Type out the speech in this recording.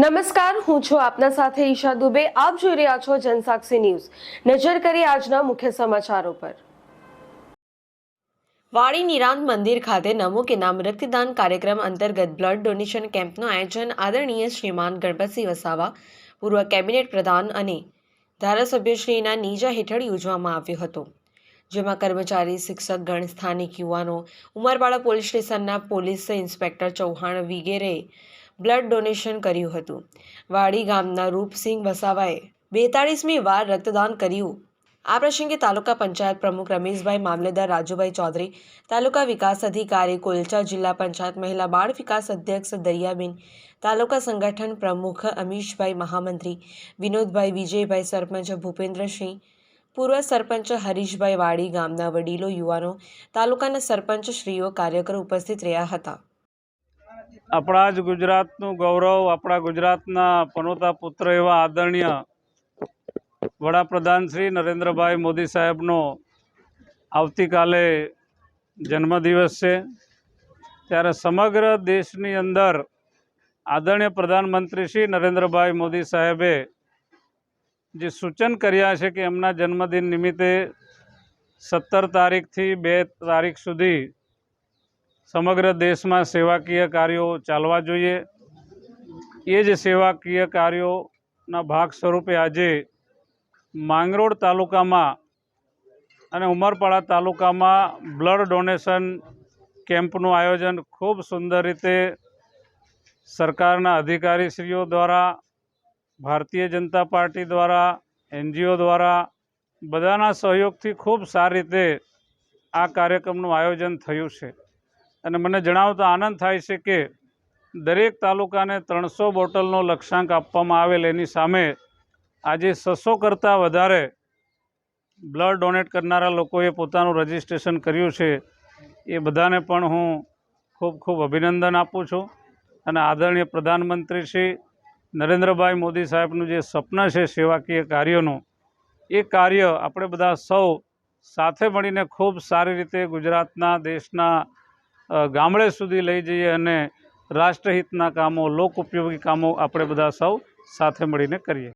નમસ્કાર, હું છું આપના સાથે ઈશા દુબે. આપ જોઈ રહ્યા છો જનસાક્ષી ન્યૂઝ. નજર કરી આજના મુખ્ય સમાચારો પર. વાડી નિરાંત મંદિર ખાતે નમો કે નામ રક્તદાન કાર્યક્રમ અંતર્ગત બ્લડ ડોનેશન કેમ્પનું આયોજન આદરણીય શ્રીમાન ગણપતસિંહ વસાવા, પૂર્વ કેબિનેટ પ્રધાન અને ધારાસભ્યશ્રીના નીજા હેઠળ યોજવામાં આવ્યો હતો, જેમાં કર્મચારી, શિક્ષક, ગણ સ્થાનિક યુવાનો, ઉમરપાડા પોલીસ સ્ટેશનના પોલીસ ઇન્સ્પેક્ટર ચૌહાણ વગેરેએ બ્લડ ડોનેશન કર્યું હતું. વાડી ગામના રૂપસિંહ વસાવાએ બેતાળીસમી વાર રક્તદાન કર્યું. આ પ્રસંગે તાલુકા પંચાયત પ્રમુખ રમેશભાઈ મામલેદાર, રાજુભાઈ ચૌધરી, તાલુકા વિકાસ અધિકારી, કોલચા જિલ્લા પંચાયત મહિલા બાળ વિકાસ અધ્યક્ષ દરિયાબેન, તાલુકા સંગઠન પ્રમુખ અમીશભાઈ મહામંત્રી, વિનોદભાઈ વિજયભાઈ સરપંચ ભૂપેન્દ્રસિંહ, પૂર્વ સરપંચ હરીશભાઈ વાડી ગામના વડીલો, યુવાનો, તાલુકાના સરપંચ શ્રીઓ કાર્યકરો ઉપસ્થિત રહ્યા હતા. આપણા જ ગુજરાતનું ગૌરવ, આપણા ગુજરાતના પનોતા પુત્ર એવા આદરણીય વડાપ્રધાન શ્રી નરેન્દ્રભાઈ મોદી સાહેબનો આવતીકાલે જન્મદિવસ છે. ત્યારે સમગ્ર દેશની અંદર આદરણીય પ્રધાનમંત્રી શ્રી નરેન્દ્રભાઈ મોદી સાહેબે જે સૂચન કર્યા છે કે એમના જન્મદિન નિમિત્તે સત્તર તારીખથી બે તારીખ સુધી સમગ્ર દેશમાં સેવાકીય કાર્યો ચાલવા જોઈએ. એ જ સેવાકીય કાર્યોના ભાગ સ્વરૂપે આજે માંગરોળ તાલુકામાં અને ઉમરપાડા તાલુકામાં બ્લડ ડોનેશન કેમ્પનું આયોજન ખૂબ સુંદર રીતે સરકારના અધિકારીશ્રીઓ દ્વારા, ભારતીય જનતા પાર્ટી દ્વારા, એનજીઓ દ્વારા બધાના સહયોગથી ખૂબ સારી રીતે આ કાર્યક્રમનું આયોજન થયું છે. અને મને જણાવતા આનંદ થાય છે કે દરેક તાલુકાને ત્રણસો બોટલનો લક્ષ્યાંક આપવામાં આવેલ. એની સામે આજે છસો કરતાં વધારે બ્લડ ડોનેટ કરનારા લોકોએ પોતાનું રજિસ્ટ્રેશન કર્યું છે. એ બધાને પણ હું ખૂબ ખૂબ અભિનંદન આપું છું અને આદરણીય પ્રધાનમંત્રી શ્રી નરેન્દ્રભાઈ મોદી સાહેબનું જે સ્વપ્ન છે સેવાકીય કાર્યનું, એ કાર્ય આપણે બધા સૌ સાથે મળીને ખૂબ સારી રીતે ગુજરાતના, દેશના ગામડે સુધી લઈ જઈએ અને રાષ્ટ્રહિતના કામો લોક ઉપયોગી કામો આપણે બધા સૌ સાથે મળીને કરીએ.